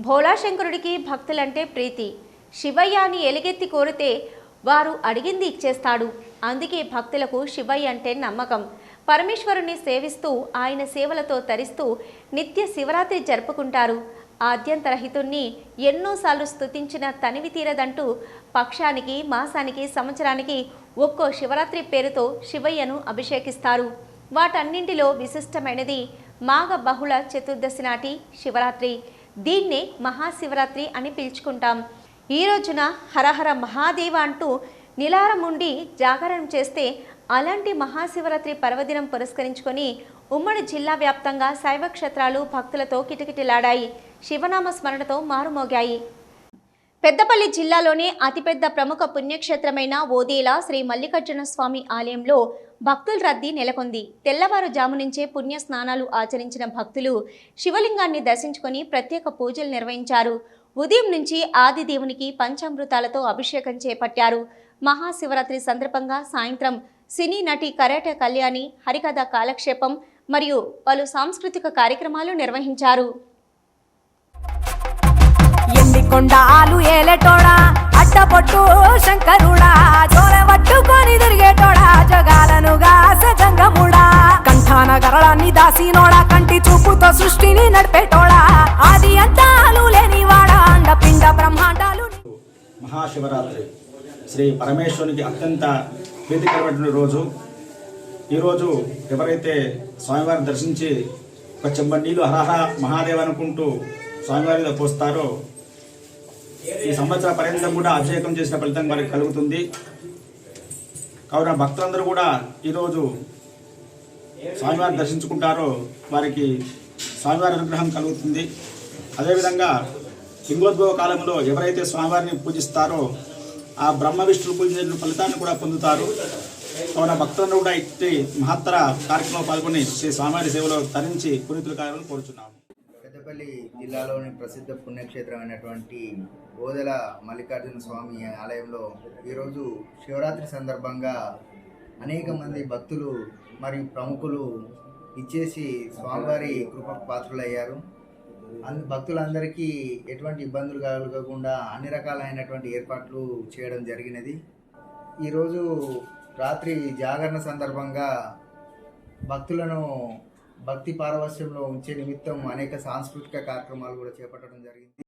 భోళాశంకరుడికి భక్తులంటే ప్రీతి. శివయ్యని ఎలుగెత్తి కోరితే వారు అడిగింది ఇచ్చేస్తాడు. అందుకే భక్తులకు శివయ్య అంటే నమ్మకం. పరమేశ్వరుని సేవిస్తూ ఆయన సేవలతో తరిస్తూ నిత్య శివరాత్రి జరుపుకుంటారు. ఆద్యంతరహితుణ్ణి ఎన్నోసార్లు స్తుతించిన తనివి తీరదంటూ పక్షానికి మాసానికి సంవత్సరానికి ఒక్కో శివరాత్రి పేరుతో శివయ్యను అభిషేకిస్తారు. వాటన్నింటిలో విశిష్టమైనది మాఘ బహుళ చతుర్దశి నాటి శివరాత్రి. దీన్నే మహాశివరాత్రి అని పిలుచుకుంటాం. ఈ రోజున హరహర మహాదేవ అంటూ నిలారం ఉండి జాగరణం చేస్తే అలాంటి మహాశివరాత్రి పర్వదినం పురస్కరించుకొని ఉమ్మడి జిల్లా వ్యాప్తంగా శైవ క్షేత్రాలు భక్తులతో కిటకిటలాడాయి. శివనామ స్మరణతో మారుమోగాయి. పెద్దపల్లి జిల్లాలోనే అతిపెద్ద ప్రముఖ పుణ్యక్షేత్రమైన ఓదేల శ్రీ మల్లికార్జున స్వామి ఆలయంలో భక్తుల రద్దీ నెలకొంది. తెల్లవారుజాము నుంచే పుణ్య స్నానాలు ఆచరించిన భక్తులు శివలింగాన్ని దర్శించుకొని ప్రత్యేక పూజలు నిర్వహించారు. ఉదయం నుంచి ఆది దేవునికి పంచామృతాలతో అభిషేకం చేపట్టారు. మహాశివరాత్రి సందర్భంగా సాయంత్రం సినీ నటి కరాట కళ్యాణి హరికథ కాలక్షేపం మరియు పలు సాంస్కృతిక కార్యక్రమాలు నిర్వహించారు. కొండాలు ఏలేటోడా అట్టపొట్టు శంకరుడా చోర పట్టుకొని తిరిగేటోడా జగాలను సజంగముడా కంఠాన గరళాన్ని దాసినోడా కంటి చూపుతో సృష్టిని నడిపేటోడా. ఆది అంతాలు లేనివాడా అండ పిండ బ్రహ్మాండాలు. మహాశివరాత్రి. శ్రీ పరమేశ్వరునికి అత్యంత ప్రీతికరమైన రోజు. ఈరోజు ఎవరైతే స్వామివారిని దర్శించి ఒక చెంబ నీళ్ళు హరహర మహాదేవ్ అనుకుంటూ స్వామివారిలో పోస్తారో ఈ సంవత్సర పర్యంతం కూడా అభిషేకం చేసిన ఫలితం వారికి కలుగుతుంది. కావున భక్తులందరూ కూడా ఈరోజు స్వామివారిని దర్శించుకుంటారో వారికి స్వామివారి అనుగ్రహం కలుగుతుంది. అదేవిధంగా లింగోద్భవ కాలంలో ఎవరైతే స్వామివారిని పూజిస్తారో ఆ బ్రహ్మ విష్ణు పూజించిన ఫలితాన్ని కూడా పొందుతారు. కావున భక్తులను కూడా ఇట్టి మహత్తర కార్యక్రమంలో పాల్గొని శ్రీ స్వామివారి సేవలో తరించి పునీతులు కావాలని కోరుచున్నాము. పెద్దపల్లి జిల్లాలోని ప్రసిద్ధ పుణ్యక్షేత్రమైనటువంటి ఓదెల మల్లికార్జున స్వామి ఆలయంలో ఈరోజు శివరాత్రి సందర్భంగా అనేక మంది భక్తులు మరియు ప్రముఖులు ఇచ్చేసి స్వామివారి కృప పాత్రులయ్యారు. అందు భక్తులందరికీ ఎటువంటి ఇబ్బందులు కలగకుండా అన్ని రకాలైనటువంటి ఏర్పాట్లు చేయడం జరిగినది. ఈరోజు రాత్రి జాగరణ సందర్భంగా భక్తులను భక్తి పారవస్యంలో ఉంచే నిమిత్తం అనేక సాంస్కృతిక కార్యక్రమాలు కూడా చేపట్టడం జరిగింది.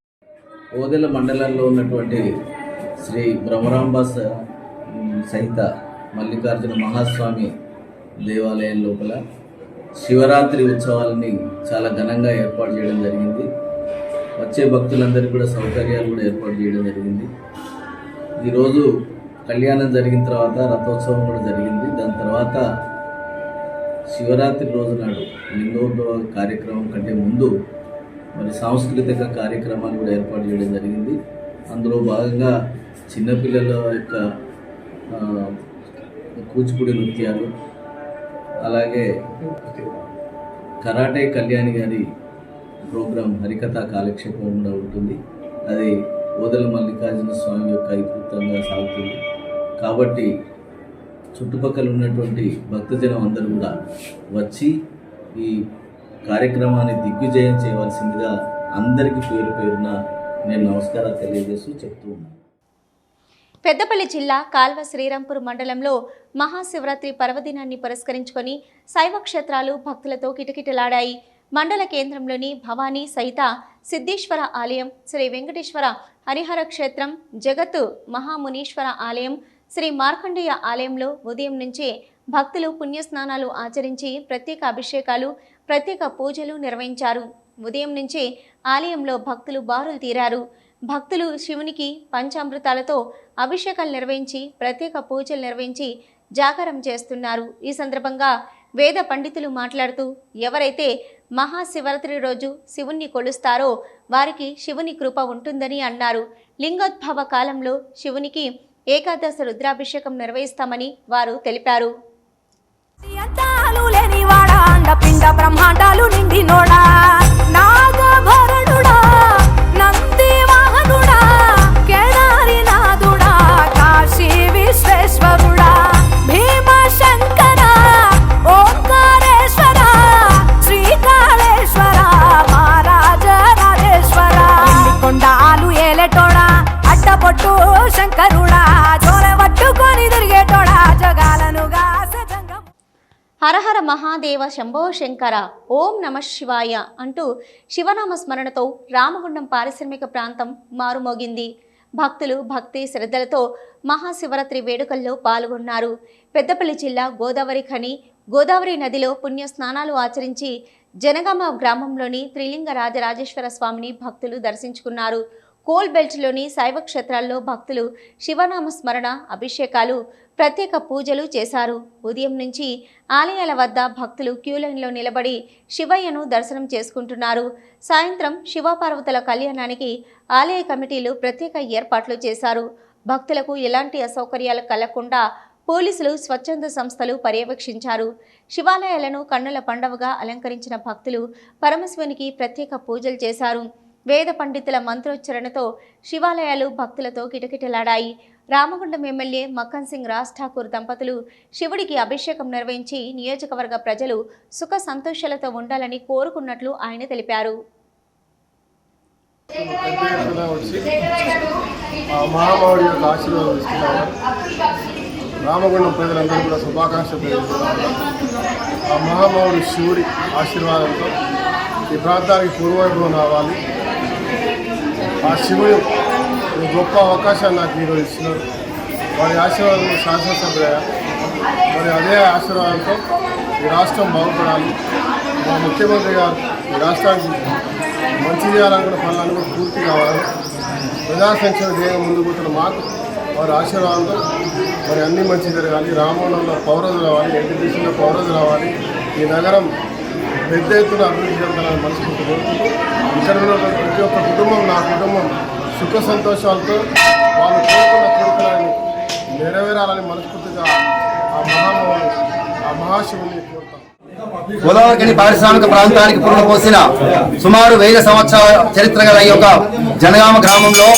ఓదెల మండలంలో ఉన్నటువంటి శ్రీ బ్రహ్మరాంబాస్ సహిత మల్లికార్జున మహాస్వామి దేవాలయం లోపల శివరాత్రి ఉత్సవాలని చాలా ఘనంగా ఏర్పాటు చేయడం జరిగింది. వచ్చే భక్తులందరికీ కూడా సౌకర్యాలు కూడా ఏర్పాటు చేయడం జరిగింది. ఈరోజు కళ్యాణం జరిగిన తర్వాత రథోత్సవం కూడా జరిగింది. దాని తర్వాత శివరాత్రి రోజు నాడు లింగోద్భవ కార్యక్రమం కంటే ముందు మరి సాంస్కృతిక కార్యక్రమాలు కూడా ఏర్పాటు చేయడం జరిగింది. అందులో భాగంగా చిన్నపిల్లల యొక్క కూచిపూడి నృత్యాలు అలాగే కరాటే కళ్యాణి గారి ప్రోగ్రాం హరికథ కాలక్షేపం కూడా ఉంటుంది. అది ఓదల మల్లికార్జున స్వామి యొక్క ఇతివృత్తంగా సాగుతుంది. కాబట్టి చుట్టుపక్కల ఉన్నటువంటి భక్తజనం అందరూ కూడా వచ్చి ఈ కార్యక్రమాన్ని దిగ్విజయం చేయవలసిందిగా అందరికీ పేరు పేరున నేను నమస్కారాలు తెలియజేస్తూ చెప్తూ ఉన్నాను. పెద్దపల్లి జిల్లా కాల్వ శ్రీరాంపూర్ మండలంలో మహాశివరాత్రి పర్వదినాన్ని పురస్కరించుకొని శైవ క్షేత్రాలు భక్తులతో కిటకిటలాడాయి. మండల కేంద్రంలోని భవానీ సహిత సిద్ధేశ్వర ఆలయం శ్రీ వెంకటేశ్వర హరిహర క్షేత్రం జగత్ మహామునీశ్వర ఆలయం శ్రీ మార్కండేయ ఆలయంలో ఉదయం నుంచే భక్తులు పుణ్యస్నానాలు ఆచరించి ప్రత్యేక అభిషేకాలు ప్రత్యేక పూజలు నిర్వహించారు. ఉదయం నుంచే ఆలయంలో భక్తులు బారులు తీరారు. భక్తులు శివునికి పంచామృతాలతో అభిషేకాలు నిర్వహించి ప్రత్యేక పూజలు నిర్వహించి జాగరం చేస్తున్నారు. ఈ సందర్భంగా వేద పండితులు మాట్లాడుతూ ఎవరైతే మహాశివరాత్రి రోజు శివుణ్ణి కొలుస్తారో వారికి శివుని కృప ఉంటుందని అన్నారు. లింగోద్భవ కాలంలో శివునికి ఏకాదశ రుద్రాభిషేకం నిర్వహిస్తామని వారు తెలిపారు. అంతాలు లేనివాడా? అండ పిండ బ్రహ్మాండాలు నిండినోడా? నాగభరణుడా? మహాదేవ శంభో శంకర ఓం నమ శివాయ అంటూ శివనామ స్మరణతో రామగుండం పారిశ్రామిక ప్రాంతం మారుమోగింది. భక్తులు భక్తి శ్రద్ధలతో మహాశివరాత్రి వేడుకల్లో పాల్గొన్నారు. పెద్దపల్లి జిల్లా గోదావరి ఖని గోదావరి నదిలో పుణ్య స్నానాలు ఆచరించి జనగామ గ్రామంలోని త్రిలింగ రాజరాజేశ్వర స్వామిని భక్తులు దర్శించుకున్నారు. కోల్ బెల్ట్లోని శైవ క్షేత్రాల్లో భక్తులు శివనామ స్మరణ అభిషేకాలు ప్రత్యేక పూజలు చేశారు. ఉదయం నుంచి ఆలయాల వద్ద భక్తులు క్యూ లైన్లో నిలబడి శివయ్యను దర్శనం చేసుకుంటున్నారు. సాయంత్రం శివపార్వతుల కళ్యాణానికి ఆలయ కమిటీలు ప్రత్యేక ఏర్పాట్లు చేశారు. భక్తులకు ఎలాంటి అసౌకర్యాలు కలగకుండా పోలీసులు స్వచ్ఛంద సంస్థలు పర్యవేక్షించారు. శివాలయాలను కన్నుల పండవగా అలంకరించిన భక్తులు పరమశివునికి ప్రత్యేక పూజలు చేశారు. వేద పండితుల మంత్రోచ్చరణతో శివాలయాలు భక్తులతో కిటకిటలాడాయి. రామగుండం ఎమ్మెల్యే మక్కన్ సింగ్ రాజ్ ఠాకూర్ దంపతులు శివుడికి అభిషేకం నిర్వహించి నియోజకవర్గ ప్రజలు సుఖ సంతోషాలతో ఉండాలని కోరుకున్నట్లు ఆయన తెలిపారు. పెద్ద యొక్క ఆశీర్వాదం రామగుండం ప్రజలందరూ కూడా శుభాకాంక్షలు తెలియజేస్తున్నారు. ఆ మహామౌడి శివుడి ఆశీర్వాదంతో ఈ ప్రాంతానికి పూర్వవైభవం రావాలి. ఆ శివుడు గొప్ప అవకాశాన్ని నాకు మీరు ఇస్తున్నారు వారి ఆశీర్వాదం శాసనసభ్య మరి అదే ఆశీర్వాదంతో ఈ రాష్ట్రం బాగుపడాలి. మా ముఖ్యమంత్రి గారు ఈ రాష్ట్రానికి మంచి చేయాలనుకున్న పనులను కూడా పూర్తి కావాలి. ప్రజా సంక్షేమ ధ్యేయం ముందు కూర్చున్న మాకు వారి ఆశీర్వాదంతో మరి అన్ని మంచి జరగాలి. రామవనంలో పౌరది రావాలి ఎన్టీపీసీలో పౌరది రావాలి. ఈ నగరం పెద్ద ఎత్తున అభివృద్ధి చెందాలని మనస్ఫూర్తి ఇక్కడ ఉన్న ప్రతి ఒక్క కుటుంబం నా కుటుంబం సుఖ సంతోషాలతో వాళ్ళు కోరుకున్న కోరికలను నెరవేరాలని మనస్ఫూర్తిగా ఆ మహామౌని ఆ మహాశివుని కోరుతాం. గోదావరికని పారిశ్రామిక ప్రాంతానికి పురుడు పోసిన సుమారు వేల సంవత్సరాల చరిత్ర గల ఈ యొక్క జనగామ గ్రామంలో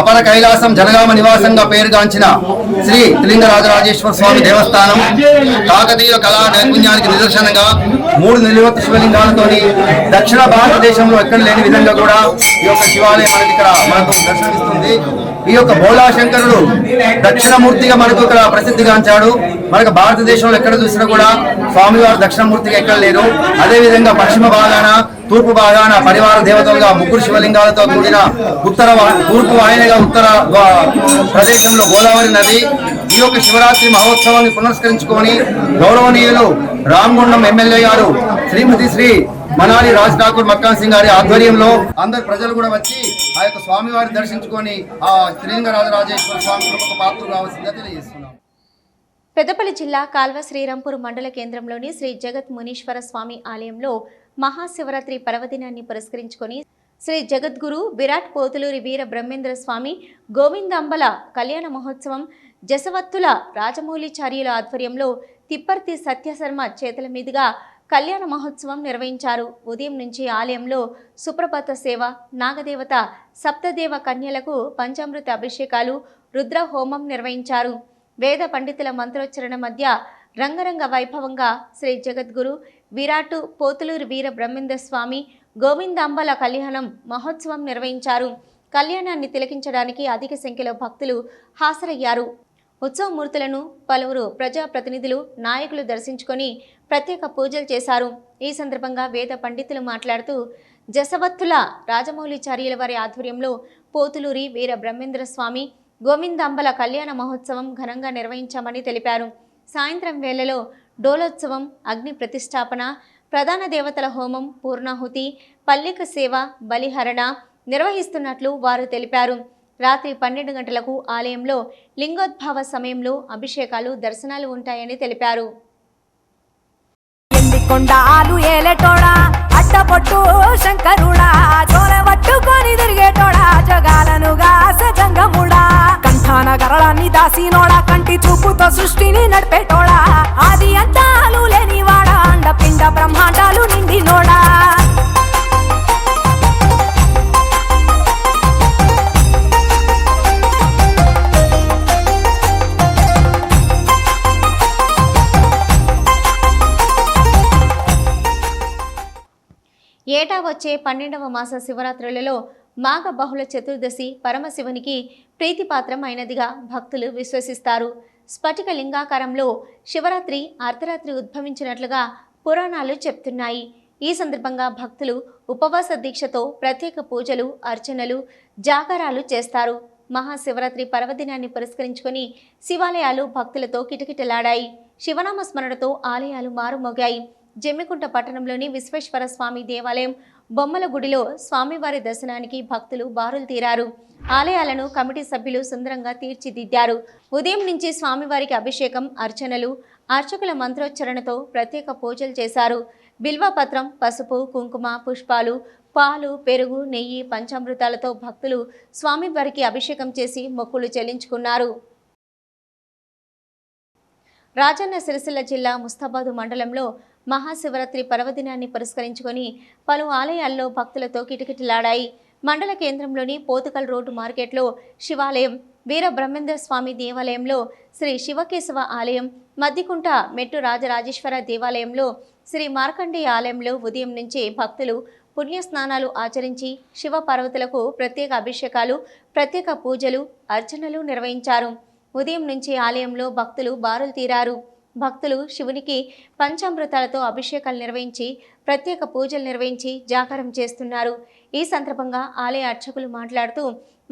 అపర కైలాసం జనగామ నివాసంగా పేరుగాంచిన శ్రీ త్రిలింగరాజరాజేశ్వర స్వామి దేవస్థానం కాకతీయ కళా నైపుణ్యానికి నిదర్శనంగా మూడు నిలువెత్తు శివలింగాలతో దక్షిణ భారతదేశంలో ఎక్కడ లేని విధంగా కూడా ఈ యొక్క శివాలయం మనకి ఇక్కడ మనకు దర్శనమిస్తుంది. ఈ యొక్క భోళాశంకరుడు దక్షిణమూర్తిగా మనకు ఇక్కడ ప్రసిద్ధిగాంచాడు. మనకు భారతదేశంలో ఎక్కడ చూసినా కూడా స్వామివారు దక్షిణమూర్తిగా ఎక్కడ లేరు. అదే విధంగా పశ్చిమ భాగాన తూర్పు భాగాన పరివార దేవతలుగా ముగ్గురు శివలింగాలతో కూడిన ఉత్తర తూర్పు వాయనగా ఉత్తర ప్రదేశంలో గోదావరి నది ఈ యొక్క శివరాత్రి మహోత్సవాన్ని పునస్కరించుకొని గౌరవనీయులు రామగుండం ఎమ్మెల్యే గారు శ్రీమతి శ్రీ మనాలి రాజ్ ఠాకూర్ మక్కాన్ సింగ్ గారి ఆధ్వర్యంలో అందరు ప్రజలు కూడా వచ్చి ఆ యొక్క స్వామివారిని దర్శించుకొని ఆ త్రిలింగరాజరాజేశ్వర స్వామి కృపకు పాత్ర కావాల్సిందిగా తెలియజేస్తున్నాం. పెద్దపల్లి జిల్లా కాల్వ శ్రీరాంపూర్ మండల కేంద్రంలోని శ్రీ జగత్ మునీశ్వర స్వామి ఆలయంలో మహాశివరాత్రి పర్వదినాన్ని పురస్కరించుకొని శ్రీ జగద్గురు విరాట్ పోతులూరి వీర బ్రహ్మేంద్ర స్వామి గోవిందాంబల కళ్యాణ మహోత్సవం జసవత్తుల రాజమౌళిచార్యుల ఆధ్వర్యంలో తిప్పర్తి సత్యశర్మ చేతుల మీదుగా కళ్యాణ మహోత్సవం నిర్వహించారు. ఉదయం నుంచి ఆలయంలో సుప్రభాత సేవ నాగదేవత సప్తదేవ కన్యలకు పంచామృత అభిషేకాలు రుద్ర హోమం నిర్వహించారు. వేద పండితుల మంత్రోచ్చరణ మధ్య రంగరంగ వైభవంగా శ్రీ జగద్గురు విరాటు పోతులూరు వీర బ్రహ్మేంద్ర స్వామి గోవిందాంబల కళ్యాణం మహోత్సవం నిర్వహించారు. కళ్యాణాన్ని తిలకించడానికి అధిక సంఖ్యలో భక్తులు హాజరయ్యారు. ఉత్సవమూర్తులను పలువురు ప్రజాప్రతినిధులు నాయకులు దర్శించుకొని ప్రత్యేక పూజలు చేశారు. ఈ సందర్భంగా వేద పండితులు మాట్లాడుతూ జసవత్తుల రాజమౌళిచార్యుల వారి ఆధ్వర్యంలో పోతులూరి వీర బ్రహ్మేంద్ర స్వామి గోవిందాంబల కళ్యాణ మహోత్సవం ఘనంగా నిర్వహించామని తెలిపారు. సాయంత్రం వేళలో డోలోత్సవం అగ్ని ప్రతిష్టాపన ప్రధాన దేవతల హోమం పూర్ణాహుతి పల్లిక సేవ బలిహరణ నిర్వహిస్తున్నట్లు వారు తెలిపారు. రాత్రి పన్నెండు గంటలకు ఆలయంలో లింగోద్భావ సమయంలో అభిషేకాలు దర్శనాలు ఉంటాయని తెలిపారు. కొండాలు ఏలేటోడా అట్టపొట్టు శంకరుడా చోర పట్టుకొని తిరిగేటోడా జగాలను గాస జంగముడా. కంఠాన గరళాన్ని దాసినోడా కంటి చూపుతో సృష్టిని నడిపేటోడా. ఆది అంతాలు లేనివాడా అండ పిండ బ్రహ్మాండాలు నిండినోడా. ఏటా వచ్చే పన్నెండవ మాస శివరాత్రులలో మాఘ బహుళ చతుర్దశి పరమశివునికి ప్రీతిపాత్రం అయినదిగా భక్తులు విశ్వసిస్తారు. స్ఫటిక లింగాకారంలో శివరాత్రి అర్ధరాత్రి ఉద్భవించినట్లుగా పురాణాలు చెప్తున్నాయి. ఈ సందర్భంగా భక్తులు ఉపవాస దీక్షతో ప్రత్యేక పూజలు అర్చనలు జాగరాలు చేస్తారు. మహాశివరాత్రి పర్వదినాన్ని పురస్కరించుకొని శివాలయాలు భక్తులతో కిటకిటలాడాయి. శివనామ స్మరణతో ఆలయాలు మారుమోగాయి. జమ్మికుంట పట్టణంలోని విశ్వేశ్వర స్వామి దేవాలయం బొమ్మల గుడిలో స్వామివారి దర్శనానికి భక్తులు బారులు తీరారు. ఆలయాలను కమిటీ సభ్యులు సుందరంగా తీర్చిదిద్దారు. ఉదయం నుంచి స్వామివారికి అభిషేకం అర్చనలు అర్చకుల మంత్రోచ్చరణతో ప్రత్యేక పూజలు చేశారు. బిల్వపత్రం పసుపు కుంకుమ పుష్పాలు పాలు పెరుగు నెయ్యి పంచామృతాలతో భక్తులు స్వామివారికి అభిషేకం చేసి మొక్కులు చెల్లించుకున్నారు. రాజన్న సిరిసిల్ల జిల్లా ముస్తాబాదు మండలంలో మహాశివరాత్రి పర్వదినాన్ని పురస్కరించుకొని పలు ఆలయాల్లో భక్తులతో కిటకిటలాడాయి. మండల కేంద్రంలోని పోతుకల్ రోడ్డు మార్కెట్లో శివాలయం వీర బ్రహ్మేంద్ర స్వామి దేవాలయంలో శ్రీ శివకేశవ ఆలయం మద్దికుంట మెట్టు రాజరాజేశ్వర దేవాలయంలో శ్రీ మార్కండేయ ఆలయంలో ఉదయం నుంచి భక్తులు పుణ్య స్నానాలు ఆచరించి శివ పర్వతులకు ప్రత్యేక అభిషేకాలు ప్రత్యేక పూజలు అర్చనలు నిర్వహించారు. ఉదయం నుంచి ఆలయంలో భక్తులు బారులు తీరారు. భక్తులు శివునికి పంచామృతాలతో అభిషేకాలు నిర్వహించి ప్రత్యేక పూజలు నిర్వహించి జాగరం చేస్తున్నారు. ఈ సందర్భంగా ఆలయ అర్చకులు మాట్లాడుతూ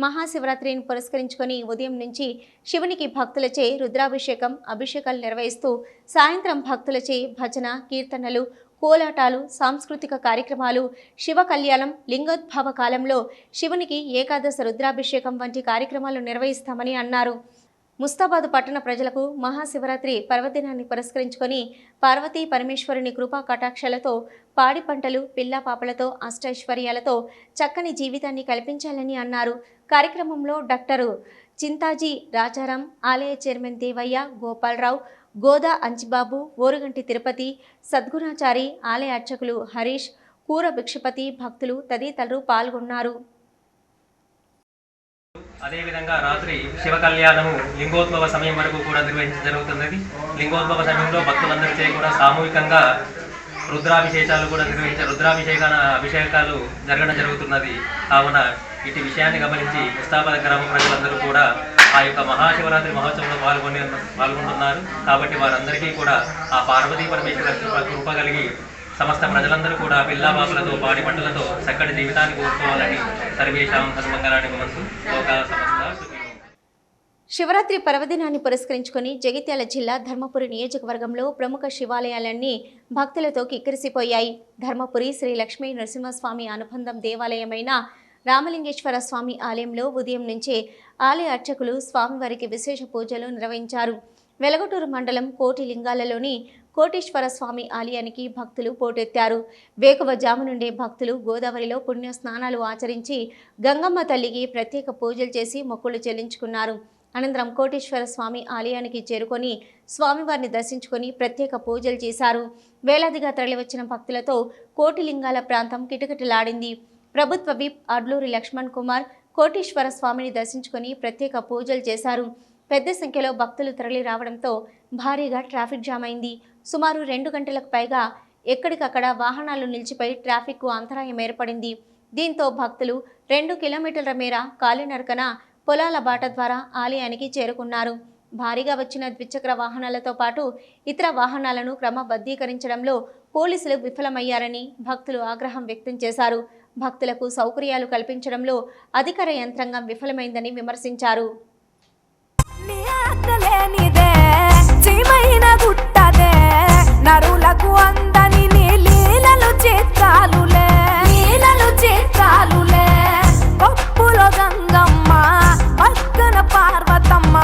మహాశివరాత్రిని పురస్కరించుకొని ఉదయం నుంచి శివునికి భక్తులచే రుద్రాభిషేకం అభిషేకాలు నిర్వహిస్తూ సాయంత్రం భక్తులచే భజన కీర్తనలు కోలాటాలు సాంస్కృతిక కార్యక్రమాలు శివ కళ్యాణం లింగోద్భవ కాలంలో శివునికి ఏకాదశ రుద్రాభిషేకం వంటి కార్యక్రమాలు నిర్వహిస్తామని అన్నారు. ముస్తాబాద్ పట్టణ ప్రజలకు మహాశివరాత్రి పర్వదినాన్ని పురస్కరించుకొని పార్వతీ పరమేశ్వరుని కృపా కటాక్షలతో పాడి పంటలు పిల్లా పాపలతో అష్టైశ్వర్యాలతో చక్కని జీవితాన్ని కల్పించాలని అన్నారు. కార్యక్రమంలో డాక్టరు చింతాజీ రాజారాం ఆలయ చైర్మన్ దేవయ్య గోపాలరావు గోదా అంచిబాబు ఓరుగంటి తిరుపతి సద్గుణాచారి ఆలయ అర్చకులు హరీష్ కూర భిక్షపతి భక్తులు తదితరులు పాల్గొన్నారు. అదేవిధంగా రాత్రి శివ కళ్యాణము లింగోద్భవ సమయం వరకు కూడా నిర్వహించడం జరుగుతున్నది. లింగోద్భవ సమయంలో భక్తులందరిచే కూడా సామూహికంగా రుద్రాభిషేకాలు కూడా నిర్వహించ రుద్రాభిషేక అభిషేకాలు జరగడం జరుగుతున్నది. కావున ఇటు విషయాన్ని గమనించి ముస్తాబాద్ గ్రామ ప్రజలందరూ కూడా ఆ యొక్క మహాశివరాత్రి మహోత్సవంలో పాల్గొని పాల్గొంటున్నారు. కాబట్టి వారందరికీ కూడా ఆ పార్వతీ పరమేశ్వర కృప కలిగి సమస్త ప్రజలందరూ కూడా పిల్లాబాబులతో పాడి పంటలతో చక్కటి జీవితాన్ని కోరుకోవాలని సర్వేషాం హనుమంగళాన్ని మనసు సమస్త శివరాత్రి పర్వదినాన్ని పురస్కరించుకొని జగిత్యాల జిల్లా ధర్మపురి నియోజకవర్గంలో ప్రముఖ శివాలయాలన్నీ భక్తులతో కిక్కిరిసిపోయాయి. ధర్మపురి శ్రీ లక్ష్మీ నరసింహస్వామి అనుబంధం దేవాలయమైన రామలింగేశ్వర స్వామి ఆలయంలో ఉదయం నుంచే ఆలయ అర్చకులు స్వామివారికి విశేష పూజలు నిర్వహించారు. వెలగటూరు మండలం కోటి లింగాలలోని కోటేశ్వర స్వామి ఆలయానికి భక్తులు పోటెత్తారు. వేకువజాము నుండే భక్తులు గోదావరిలో పుణ్య స్నానాలు ఆచరించి గంగమ్మ తల్లికి ప్రత్యేక పూజలు చేసి మొక్కులు చెల్లించుకున్నారు. అనంతరం కోటేశ్వర స్వామి ఆలయానికి చేరుకొని స్వామివారిని దర్శించుకొని ప్రత్యేక పూజలు చేశారు. వేలాదిగా తరలివచ్చిన భక్తులతో కోటిలింగాల ప్రాంతం కిటకిటలాడింది. ప్రభుత్వ విప్ అడ్లూరి లక్ష్మణ్ కుమార్ కోటేశ్వర స్వామిని దర్శించుకొని ప్రత్యేక పూజలు చేశారు. పెద్ద సంఖ్యలో భక్తులు తరలి రావడంతో భారీగా ట్రాఫిక్ జామ్ అయింది. సుమారు రెండు గంటలకు పైగా ఎక్కడికక్కడ వాహనాలు నిలిచిపోయి ట్రాఫిక్కు అంతరాయం ఏర్పడింది. దీంతో భక్తులు రెండు కిలోమీటర్ల మేర కాలినడకన పొలాల బాట ద్వారా ఆలయానికి చేరుకున్నారు. భారీగా వచ్చిన ద్విచక్ర వాహనాలతో పాటు ఇతర వాహనాలను క్రమబద్ధీకరించడంలో పోలీసులు విఫలమయ్యారని భక్తులు ఆగ్రహం వ్యక్తం చేశారు. భక్తులకు సౌకర్యాలు కల్పించడంలో అధికార యంత్రాంగం విఫలమైందని విమర్శించారు. నరులకు అందని నీలీలలు లీలలు నీలలు లీలలు చిత్రాలులే పప్పులో గంగమ్మ పక్కన పార్వతమ్మ.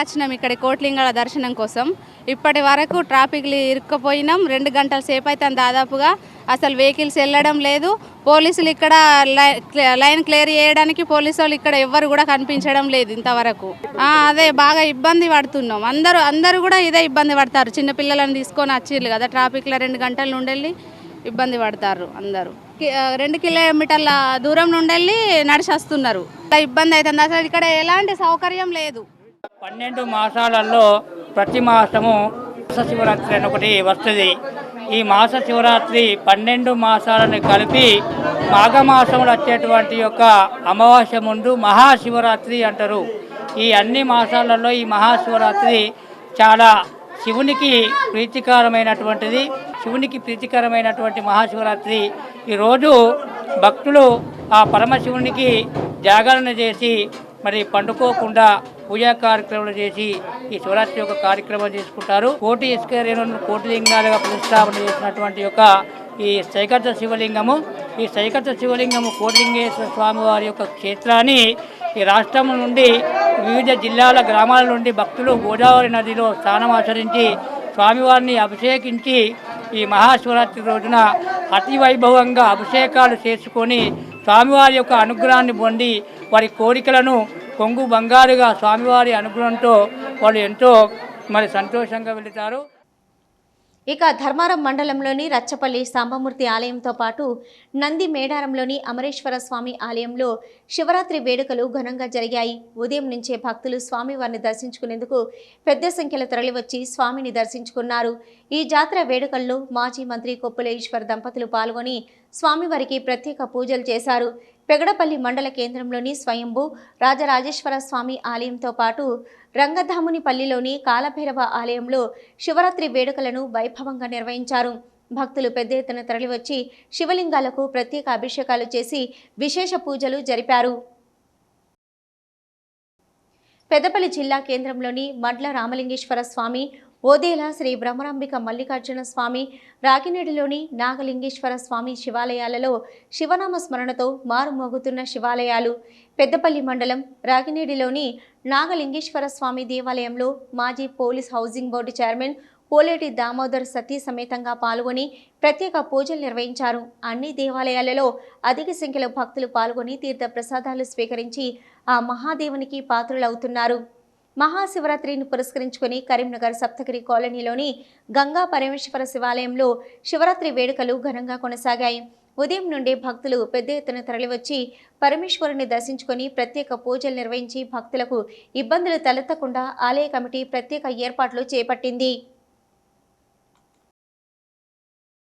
వచ్చినాం ఇక్కడ కోట్లింగాల దర్శనం కోసం. ఇప్పటి వరకు ట్రాఫిక్లు ఇరుక్కుపోయినాం. రెండు గంటల సేపు అయితే దాదాపుగా. అసలు వెహికల్స్ వెళ్ళడం లేదు. పోలీసులు ఇక్కడ లై- లైన్ క్లియర్ చేయడానికి పోలీసు వాళ్ళు ఇక్కడ ఎవ్వరు కూడా కనిపించడం లేదు ఇంతవరకు. అదే బాగా ఇబ్బంది పడుతున్నాం. అందరూ అందరూ కూడా ఇదే ఇబ్బంది పడతారు. చిన్నపిల్లలను తీసుకొని వచ్చిర్రు కదా ట్రాఫిక్లో రెండు గంటలు నుండి ఇబ్బంది పడతారు అందరూ. రెండు కిలోమీటర్ల దూరం నుండి వెళ్ళి నడిచి వస్తున్నారు ఇబ్బంది అవుతుంది అసలు ఇక్కడ ఎలాంటి సౌకర్యం లేదు. పన్నెండు మాసాలలో ప్రతి మాసము మాస శివరాత్రి అని ఒకటి వస్తుంది. ఈ మాస శివరాత్రి పన్నెండు మాసాలను కలిపి మాఘమాసంలో వచ్చేటువంటి యొక్క అమావాస్య ముందు మహాశివరాత్రి అంటారు. ఈ అన్ని మాసాలలో ఈ మహాశివరాత్రి చాలా శివునికి ప్రీతికరమైనటువంటిది. శివునికి ప్రీతికరమైనటువంటి మహాశివరాత్రి. ఈరోజు భక్తులు ఆ పరమశివునికి జాగరణ చేసి మరి పండుకోకుండా పూజా కార్యక్రమాలు చేసి ఈ శివరాత్రి యొక్క కార్యక్రమం చేసుకుంటారు. కోటి ఇసుక రేణులను కోటి లింగాలుగా ప్రతిష్టాపన చేసినటువంటి యొక్క ఈ సైకత శివలింగము ఈ సైకత శివలింగము కోటిలింగేశ్వర స్వామి వారి యొక్క క్షేత్రాన్ని ఈ రాష్ట్రం నుండి వివిధ జిల్లాల గ్రామాల నుండి భక్తులు గోదావరి నదిలో స్నానం ఆచరించి స్వామివారిని అభిషేకించి ఈ మహాశివరాత్రి రోజున అతి వైభవంగా అభిషేకాలు చేసుకొని స్వామివారి యొక్క అనుగ్రహాన్ని పొంది వారి కోరికలను కొంగు బంగారుగా స్వామివారి అనుగ్రహంతో వాళ్ళు ఎంతో మరి సంతోషంగా వెళుతారు. ఇక ధర్మారం మండలంలోని రచ్చపల్లి సాంబమూర్తి ఆలయంతో పాటు నంది మేడారంలోని అమరేశ్వర స్వామి ఆలయంలో శివరాత్రి వేడుకలు ఘనంగా జరిగాయి. ఉదయం నుంచే భక్తులు స్వామివారిని దర్శించుకునేందుకు పెద్ద సంఖ్యలో తరలివచ్చి స్వామిని దర్శించుకున్నారు. ఈ జాతర వేడుకల్లో మాజీ మంత్రి కొప్పుల ఈశ్వర్ దంపతులు పాల్గొని స్వామివారికి ప్రత్యేక పూజలు చేశారు. పెగడపల్లి మండల కేంద్రంలోని స్వయంభూ రాజరాజేశ్వర స్వామి ఆలయంతో పాటు రంగధామునిపల్లిలోని కాలభైరవ ఆలయంలో శివరాత్రి వేడుకలను వైభవంగా నిర్వహించారు. భక్తులు పెద్ద ఎత్తున తరలివచ్చి శివలింగాలకు ప్రత్యేక అభిషేకాలు చేసి విశేష పూజలు జరిపారు. పెద్దపల్లి జిల్లా కేంద్రంలోని మడ్ల రామలింగేశ్వర స్వామి ఓదేల శ్రీ బ్రహ్మరాంబిక మల్లికార్జున స్వామి రాగినేడులోని నాగలింగేశ్వర స్వామి శివాలయాలలో శివనామ స్మరణతో మారుమోగుతున్న శివాలయాలు. పెద్దపల్లి మండలం రాగినేడిలోని నాగలింగేశ్వర స్వామి దేవాలయంలో మాజీ police housing board chairman Poleti Damodar సతీ సమేతంగా పాల్గొని ప్రత్యేక పూజలు నిర్వహించారు. అన్ని దేవాలయాలలో అధిక సంఖ్యలో భక్తులు పాల్గొని తీర్థ ప్రసాదాలు స్వీకరించి ఆ మహాదేవునికి పాత్రులవుతున్నారు. మహాశివరాత్రిని పురస్కరించుకొని కరీంనగర్ సప్తగిరి కాలనీలోని గంగా పరమేశ్వర శివాలయంలో శివరాత్రి వేడుకలు ఘనంగా కొనసాగాయి. ఉదయం నుండి భక్తులు పెద్ద ఎత్తున తరలివచ్చి పరమేశ్వరుని దర్శించుకొని ప్రత్యేక పూజలు నిర్వహించి భక్తులకు ఇబ్బందులు తలెత్తకుండా ఆలయ కమిటీ ప్రత్యేక ఏర్పాట్లు చేపట్టింది.